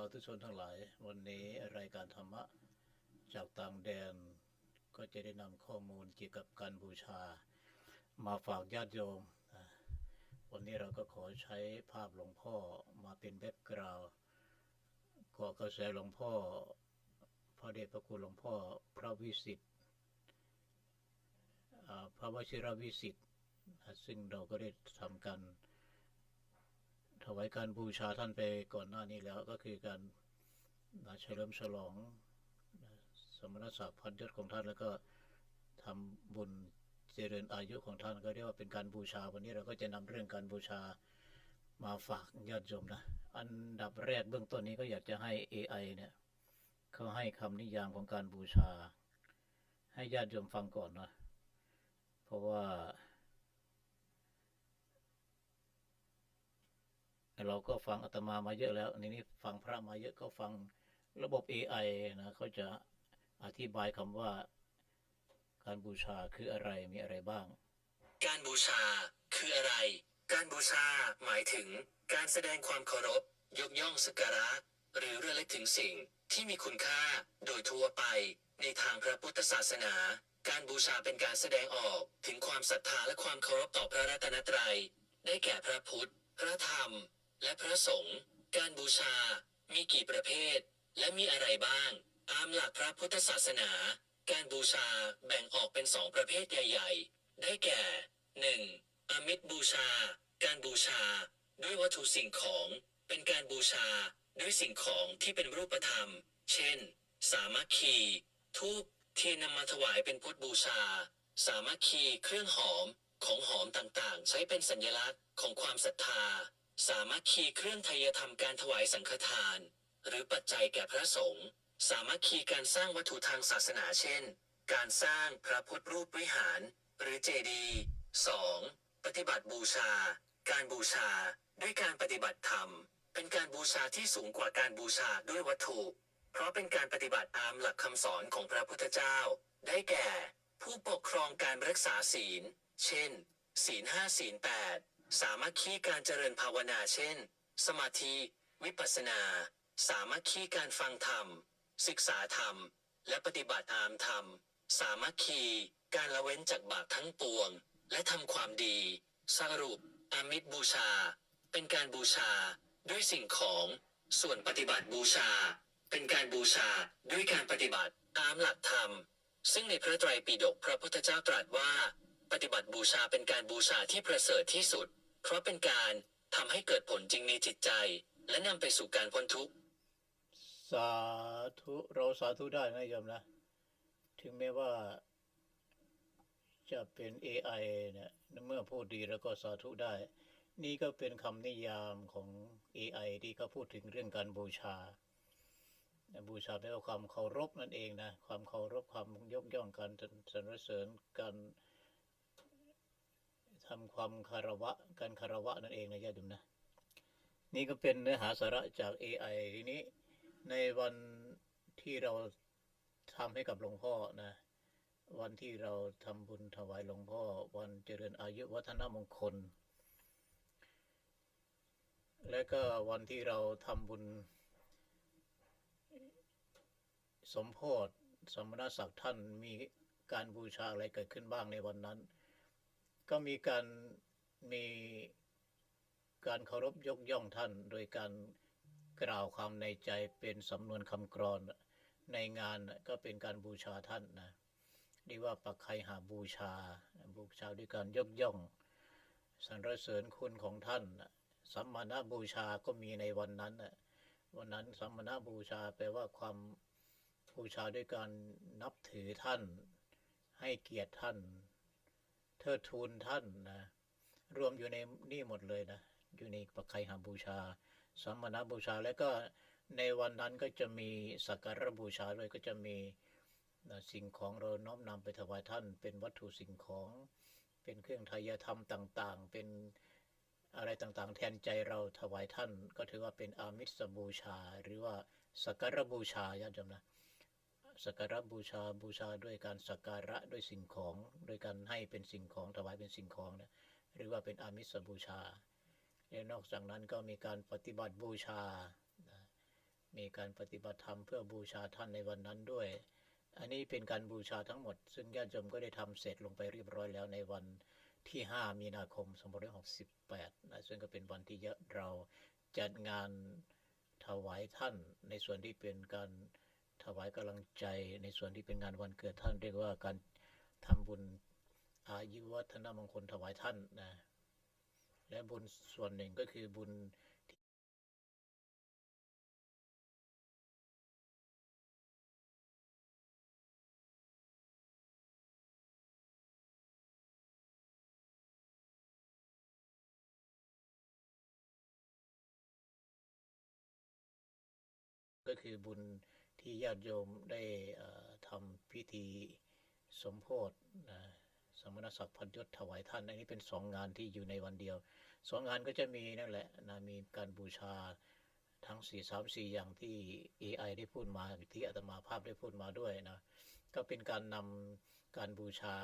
าธุชนทั้งหลาย วันนี้รายการธรรมะ จากต่างแดนก็จะได้นำข้อมูลเกี่ยวกับการบูชา มาฝากญาติโยม วันนี้เราก็ขอใช้ภาพหลวงพ่อมาเป็นแบ็กกราวด์ก็กระแสหลวงพ่อ พระเดชพระคุณหลวงพ่อพระวิสิทธิ์พระวชิรวิสิทธิ์อ่าซึ่งเราก็ได้ทำกัน ถวายการบูชาท่านไปก่อนหน้านี้แล้วก็คือการมาเฉลิมฉลองสมณศักดิ์พันยศของท่านแล้วก็ทำบุญเจริญอายุของท่านก็เรียกว่าเป็นการบูชาวันนี้เราก็จะนำเรื่องการบูชามาฝากญาติโยมนะอันดับแรกเบื้องต้นนี้ก็อยากจะให้ AI เนี่ยเขาให้คำนิยามของการบูชา ให้ญาติโยมฟังก่อนนะเพราะว่า เราก็ฟังอาตมามาเยอะแล้วนี่นี่ฟังพระมาเยอะก็ฟังระบบ AI นะเขาจะอธิบายคำว่าการบูชาคืออะไรมีอะไรบ้าง การบูชาคืออะไร การบูชาหมายถึงการแสดงความเคารพ ยกย่องสักการะ หรือระลึกถึงสิ่งที่มีคุณค่าโดยทั่วไป ในทางพระพุทธศาสนา การบูชาเป็นการแสดงออกถึงความศรัทธาและความเคารพต่อพระรัตนตรัย ได้แก่พระพุทธ พระธรรม และพระสงฆ์การบูชา มีกี่ประเภท และมีอะไรบ้าง ตามหลักพระพุทธศาสนา การบูชาแบ่งออกเป็นสองประเภทใหญ่ ๆ ได้แก่ 1. อามิตรบูชา การบูชา ด้วยวัตถุสิ่งของ เป็นการบูชาด้วยสิ่งของที่เป็นรูปธรรม เช่น สามัคคีทูปเทียนนำมาถวายเป็นพุทธบูชา สามัคคีเครื่องหอมของหอมต่างๆ ใช้เป็นสัญลักษณ์ของความศรัทธา สามัคคีเครื่องไทยธรรมการถวายสังฆทาน หรือปัจจัยแก่พระสงฆ์สามัคคีการสร้างวัตถุทางศาสนาเช่น การสร้างพระพุทธรูปวิหาร หรือเจดีย์ 2. ปฏิบัติบูชา การบูชา ด้วยการปฏิบัติธรรม เป็นการบูชาที่สูงกว่าการบูชาด้วยวัตถุ เพราะเป็นการปฏิบัติตามหลักคำสอนของพระพุทธเจ้า ได้แก่ ผู้ปกครองการรักษาศีล เช่น ศีลห้าศีลแปด สามัคคีการเจริญภาวนาเช่น สมาธิ วิปัสสนา สามัคคีการฟังธรรม ศึกษาธรรม และปฏิบัติตามธรรม สามัคคีการละเว้นจากบาปทั้งปวง และทำความดี สรุปอามิตรบูชา เป็นการบูชาด้วยสิ่งของ ส่วนปฏิบัติบูชา เป็นการบูชาด้วยการปฏิบัติตามหลักธรรม ซึ่งในพระไตรปิฎกพระพุทธเจ้าตรัสว่า ปฏิบัติบูชาเป็นการบูชาที่ประเสริฐที่สุด เพราะเป็นการทำให้เกิดผลจริงในจิตใจ และนำไปสู่การพ้นทุกข์ สาธุเราสาธุได้นะโยมนะ ถึงแม้ว่าจะเป็น AI เนี่ยเมื่อพูดดีแล้วก็สาธุได้ นี่ก็เป็นคำนิยามของ AI ที่เขาพูดถึงเรื่องการบูชา บูชาแปลว่าความเคารพนั่นเองนะ ความเคารพความยกย่องการสรรเสริญการ ทำความคารวะการคารวะนั่นเองนะญาติโยมนะ นี่ก็เป็นเนื้อหาสาระจาก AI ทีนี้ในวันที่เราทำให้กับหลวงพ่อนะ วันที่เราทำบุญถวายหลวงพ่อ วันเจริญอายุวัฒนมงคล และก็วันที่เราทำบุญ สมโพธิสมณศักดิ์ท่านมีการบูชาอะไรเกิดขึ้นบ้างในวันนั้น ก็มีการมีการเคารพยกย่องท่าน โดยการกล่าวความในใจเป็นสำนวนคำกรอนในงานก็เป็นการบูชาท่านนะเรียกว่าปักไคหาบูชา บูชาด้วยการยกย่องสรรเสริญคุณของท่านสัมมาณบูชาก็มีในวันนั้นวันนั้นสัมมาณบูชาแปลว่าความบูชาด้วยการนับถือท่าน ให้เกียรติท่าน เทิดทูนท่านนะรวมอยู่ในนี่หมดเลยนะ อยู่ในปักไคหาบูชา สัมมนาบูชาแล้วก็ในวันนั้นก็จะมีสักการะบูชาด้วยก็จะมีสิ่งของเราน้อมนำไปถวายท่าน เป็นวัตถุสิ่งของ เป็นเครื่องทายธรรมต่าง ๆ เป็นอะไรต่างๆ แทนใจเราถวายท่าน ก็ถือว่าเป็นอามิสบูชา หรือว่าสักการะบูชาญาติโยมนะ สักการะบูชาบูชาด้วยการสักการะด้วยสิ่งของโดยการให้เป็นสิ่งของถวายเป็นสิ่งของนะหรือว่าเป็นอามิสบูชา และนอกจากนั้นก็มีการปฏิบัติบูชานะมีการปฏิบัติธรรมเพื่อบูชาท่านในวันนั้นด้วย อันนี้เป็นการบูชาทั้งหมด ซึ่งญาติโยมก็ได้ทำเสร็จลงไปเรียบร้อยแล้วในวันที่ 5 มีนาคม2568นะซึ่งก็เป็นวันที่เราจัดงานถวายท่านในส่วนที่เป็นการ ถวายกำลังใจในส่วนที่เป็นงานวันเกิดท่านเรียกว่าการทำบุญอายุวัฒนมงคลถวายท่านนะและบุญส่วนหนึ่งก็คือบุญก็คือบุญ ที่ญาติโยมได้ทำพิธีสมโพธินะสมณศักดิ์พันยศถวายท่าน อันนี้เป็นสองงานที่อยู่ในวันเดียว สองงานก็จะมีนั่นแหละนะมีการบูชาทั้งสี่สามสี่อย่างที่ AI ได้พูดมาที่อาตมาภาพได้พูดมาด้วยนะ ก็เป็นการนำการบูชา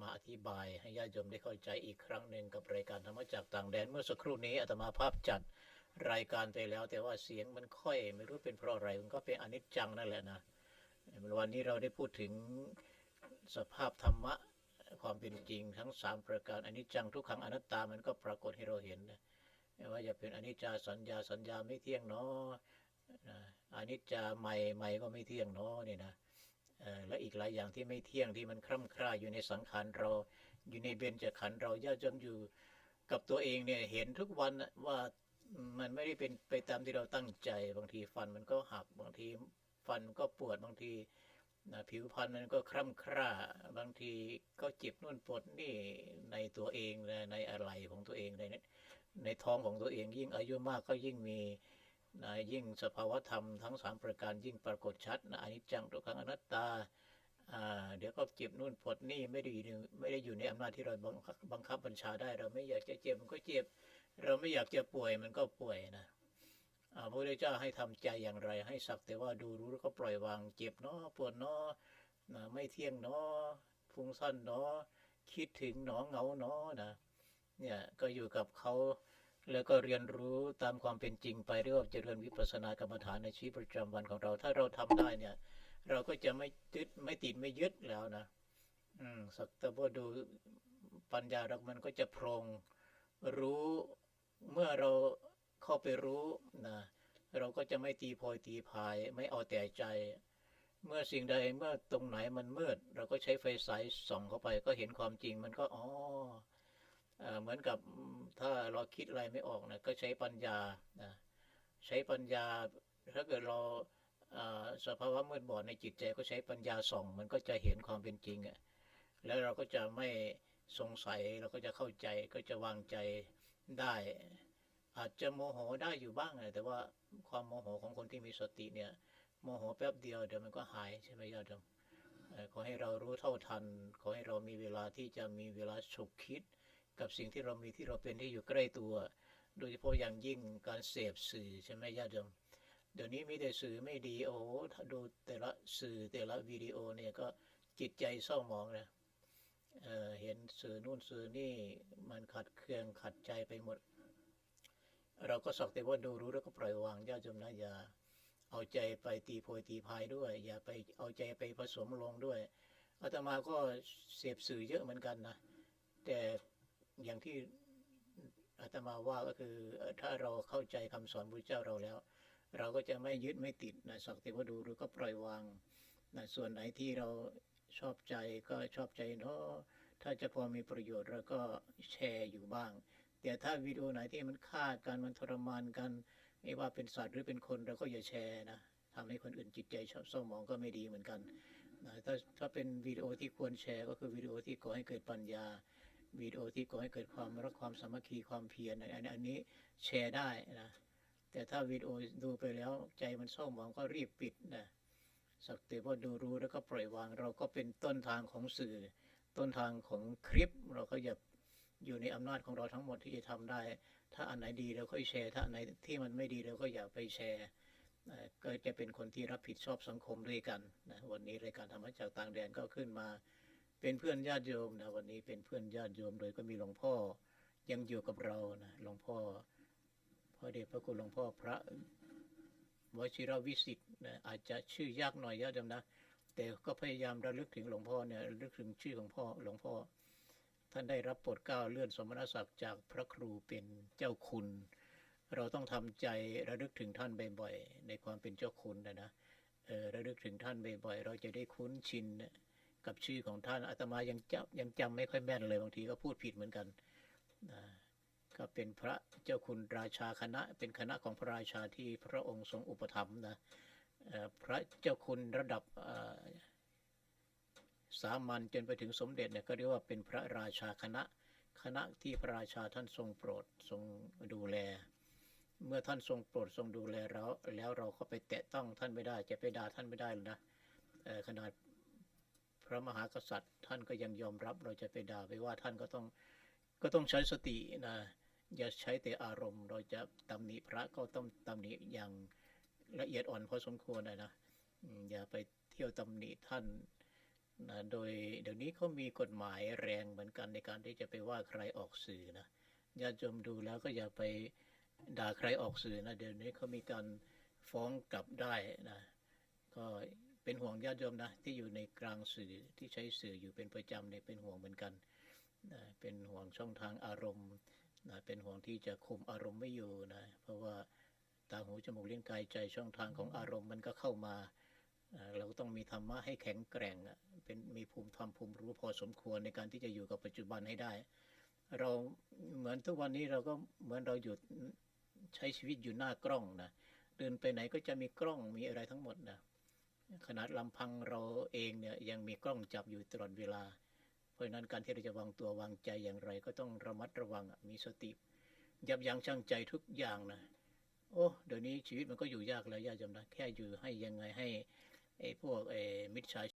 มาอธิบายให้ญาติโยมได้เข้าใจอีกครั้งหนึ่งกับรายการธรรมจากต่างแดน เมื่อสักครู่นี้อาตมาภาพจัด รายการไปแล้ว แต่ว่าเสียงมันค่อย ไม่รู้เป็นเพราะอะไรมันก็เป็นอนิจจังนั่นแหละนะวันนี้เราได้พูดถึงสภาพธรรมะความเป็นจริงทั้งสามประการอนิจจังทุกขังอนัตตามันก็ปรากฏให้เราเห็นนะว่าจะเป็นอนิจจาสัญญาสัญญาไม่เที่ยงเนาะอนิจจาใหม่ใหม่ก็ไม่เที่ยงเนาะนี่นะและอีกหลายอย่างที่ไม่เที่ยงที่มันคร่ำคร่าอยู่ในสังขารเราอยู่ในเบญจขันธ์เราญาติโยมอยู่กับตัวเองเนี่ยเห็นทุกวันว่า มันไม่ได้เป็นไปตามที่เราตั้งใจ บางทีฟันมันก็หัก บางทีฟันมันก็ปวด บางทีนะผิวพรรณมันก็คร่ำคร่า บางทีก็เจ็บนู่นปวดนี่ในตัวเองนะในอะไรของตัวเองในในท้องของตัวเองยิ่งอายุมากก็ยิ่งมีนะยิ่งสภาวธรรมทั้งสามประการยิ่งปรากฏชัดนะอนิจจังทุกขังอนัตตาเดี๋ยวก็เจ็บนู่นปวดนี่ไม่ได้อยู่ในไม่ได้อยู่ในอำนาจที่เราบังคับบังคับบัญชาได้ เราไม่อยากจะเจ็บมันก็เจ็บ เราไม่อยากจะป่วยมันก็ป่วยนะพระพุทธเจ้าให้ทำใจอย่างไร ให้สักแต่ว่าดูรู้แล้วก็ปล่อยวางเจ็บเนาะปวดเนาะไม่เที่ยงเนาะฟุ้งซ่านเนาะคิดถึงเนาะเหงาเนาะนะเนี่ยก็อยู่กับเขาแล้วก็เรียนรู้ตามความเป็นจริงไปเรียกว่าเจริญวิปัสสนากรรมฐานในชีวิตประจำวันของเรา ถ้าเราทำได้เนี่ย เราก็จะไม่ยึดไม่ติดไม่ยึดแล้วนะ อืมสักแต่ว่าดูปัญญาเรามันก็จะพรงรู้ เมื่อเราเข้าไปรู้นะเราก็จะไม่ตีโพยตีพายไม่เอาแต่ใจ เมื่อสิ่งใดเมื่อตรงไหนมันมืด เราก็ใช้ไฟฉายส่องเข้าไป ก็เห็นความจริงมันก็อ๋อเหมือนกับถ้าเราคิดอะไรไม่ออกนะก็ใช้ปัญญานะใช้ปัญญาถ้าเกิดเราสภาวะมืดบอดในจิตใจก็ใช้ปัญญาส่อง มันก็จะเห็นความเป็นจริงอะแล้วเราก็จะไม่สงสัยเราก็จะเข้าใจก็จะวางใจ ได้ อาจจะโมโหได้อยู่บ้างนะแต่ว่าความโมโหของคนที่มีสติเนี่ยโมโหแป๊บเดียวเดี๋ยวมันก็หายใช่ไหมญาติโยมขอให้เรารู้เท่าทัน ขอให้เรามีเวลาที่จะมีเวลาฉุกคิด กับสิ่งที่เรามีที่เราเป็นที่อยู่ใกล้ตัว โดยเฉพาะอย่างยิ่งการเสพสื่อใช่ไหมญาติโยมเดี๋ยวนี้มีแต่สื่อไม่ดีโอ้ถ้าดูแต่ละสื่อแต่ละวิดีโอเนี่ยก็จิตใจเศร้าหมองนะ เเห็นสื่อนู่นสื่อนี่มันขัดเคืองขัดใจไปหมด เราก็สักแต่ว่าดูรู้แล้วก็ปล่อยวางญาติโยมนะอย่าเอาใจไปตีโพยตีพายด้วย อย่าไปเอาใจไปผสมลงด้วยอาตมาก็เสพสื่อเยอะเหมือนกันนะแต่อย่างที่อาตมาว่าก็คือถ้าเราเข้าใจคำสอนพระเจ้าเราแล้ว เราก็จะไม่ยึดไม่ติดนะสักแต่ว่าดูรู้ก็ปล่อยวางนะส่วนไหนที่เรา ชอบใจก็ชอบใจเนาะถ้าจะพอมีประโยชน์เราก็แชร์อยู่บ้าง แต่ถ้าวิดีโอไหนที่มันฆ่ากันมันทรมานกัน ไม่ว่าเป็นสัตว์หรือเป็นคนเราก็อย่าแชร์นะทำให้คนอื่นจิตใจเศร้าหมองก็ไม่ดีเหมือนกันนะถ้าถ้าเป็นวิดีโอที่ควรแชร์ ก็คือวิดีโอที่ก่อให้เกิดปัญญาวิดีโอที่ก่อให้เกิดความรักความสามัคคีความเพียรอันอันนี้แชร์ได้นะแต่ถ้าวิดีโอดูไปแล้วใจมันเศร้าหมองก็รีบปิดนะ สักแต่ว่าดูรู้แล้วก็ปล่อยวาง เราก็เป็นต้นทางของสื่อ ต้นทางของคลิป เราก็อย่าอยู่ในอำนาจของเราทั้งหมดที่จะทำได้ ถ้าอันไหนดีเราก็แชร์ ถ้าอันไหนที่มันไม่ดีเราก็อย่าไปแชร์ก็จะเป็นคนที่รับผิดชอบสังคมด้วยกันนะวันนี้รายการธรรมะจากต่างแดนก็ขึ้นมา เป็นเพื่อนญาติโยมนะวันนี้เป็นเพื่อนญาติโยมโดยก็มีหลวงพ่อยังอยู่กับเรานะหลวงพ่อพระเดชพระคุณหลวงพ่อพระ วชิรวิสิทธิ์นะอาจจะชื่อยากหน่อยญาติโยมนะ แต่ก็พยายามระลึกถึงหลวงพ่อเนี่ยระลึกถึงชื่อของพ่อหลวงพ่อ ท่านได้รับโปรดเกล้าเลื่อนสมณศักดิ์จากพระครูเป็นเจ้าคุณ เราต้องทำใจระลึกถึงท่านบ่อยๆในความเป็นเจ้าคุณนะนะระลึกถึงท่านบ่อยๆเราจะได้คุ้นชินกับชื่อของท่านอาตมายังจำยังจำไม่ค่อยแม่นเลยบางทีก็พูดผิดเหมือนกันนะ ก็เป็นพระเจ้าคุณราชาคณะ เป็นคณะของพระราชาที่พระองค์ทรงอุปถัมภ์นะพระเจ้าคุณระดับสามัญจนไปถึงสมเด็จเนี่ยก็เรียกว่าเป็นพระราชาคณะคณะที่พระราชาท่านทรงโปรดทรงดูแล เมื่อท่านทรงโปรดทรงดูแลเราแล้วเราก็ไปแตะต้องท่านไม่ได้ จะไปด่าท่านไม่ได้เลยนะขนาดพระมหากษัตริย์ ท่านก็ยังยอมรับเราจะไปด่าไปว่าท่านก็ต้องก็ต้องใช้สตินะ อย่าใช้แต่อารมณ์ เราจะตำหนิพระก็ต้องตำหนิอย่างละเอียดอ่อนพอสมควรนะนะอย่าไปเที่ยวตำหนิท่านนะโดยเดี๋ยวนี้เขามีกฎหมายแรงเหมือนกันในการที่จะไปว่าใครออกสื่อนะญาติโยมดูแล้วก็อย่าไปด่าใครออกสื่อนะเดี๋ยวนี้เขามีการฟ้องกลับได้นะก็เป็นห่วงญาติโยมนะที่อยู่ในกลางสื่อที่ใช้สื่ออยู่เป็นประจำเนี่ยเป็นห่วงเหมือนกันนะเป็นห่วงช่องทางอารมณ์ นะเป็นห่วงที่จะคุมอารมณ์ไม่อยู่นะเพราะว่าตาหูจมูกลิ้นกายใจช่องทางของอารมณ์มันก็เข้ามาอ่าเราก็ต้องมีธรรมะให้แข็งแกร่งอะเป็นมีภูมิธรรมภูมิรู้พอสมควรในการที่จะอยู่กับปัจจุบันให้ได้ เราเหมือนทุกวันนี้เราก็เหมือนเราอยู่ใช้ชีวิตอยู่หน้ากล้องนะเดินไปไหนก็จะมีกล้องมีอะไรทั้งหมดนะขนาดลำพังเราเองเนี่ยยังมีกล้องจับอยู่ตลอดเวลาเพ ราะนั้นการที่เราจะวางตัววางใจอย่างไรก็ต้องระมัดระวังมีสติ ยับยั้งชั่งใจทุกอย่างนะโอ้เดี๋ยวนี้ชีวิตมันก็อยู่ยากแล้วยากจำนะแค่อยู่ให้ยังไงให้ไอ้พวกไอ้มิจฉา